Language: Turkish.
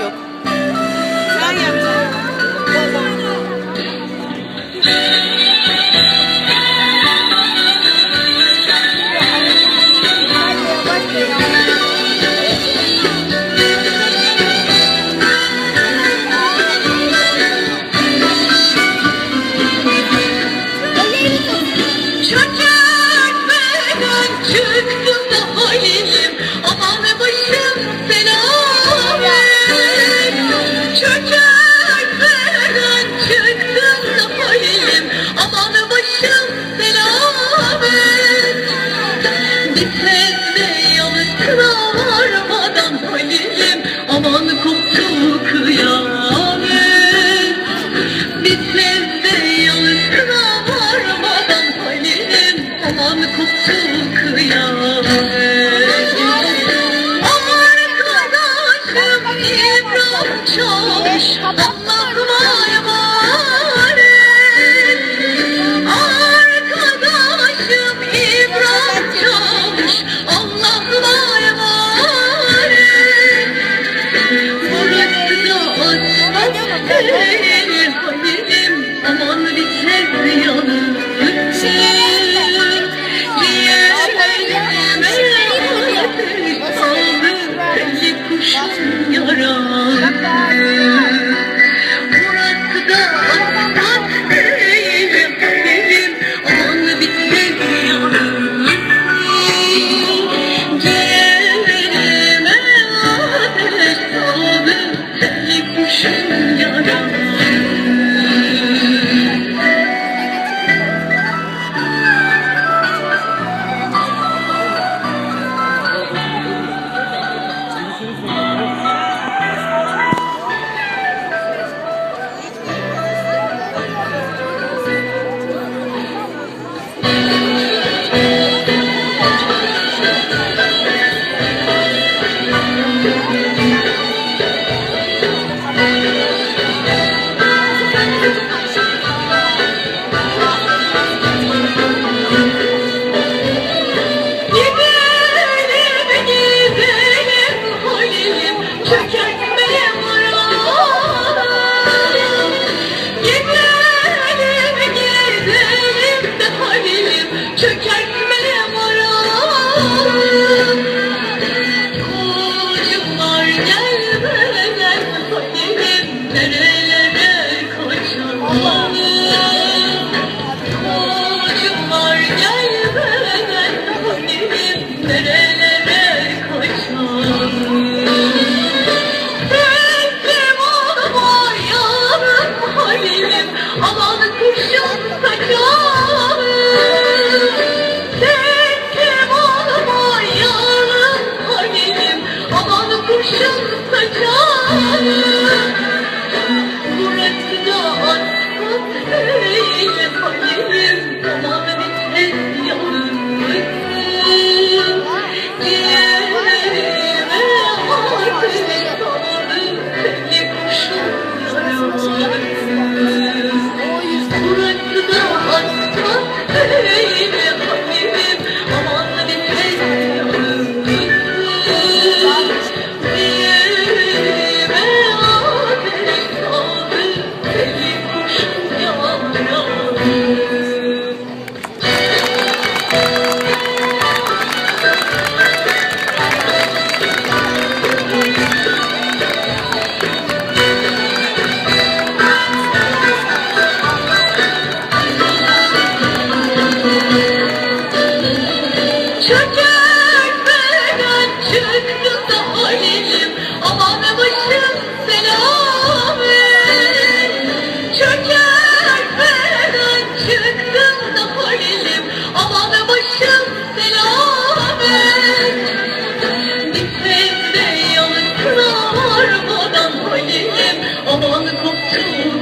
yok. Come on. Hallelujah. Çökertmeden çıktı zalim Aman başım selamet Çökertmeden çıktı zalim Aman başım selamet Bitmez de yanıklar Madan halim. Aman koptum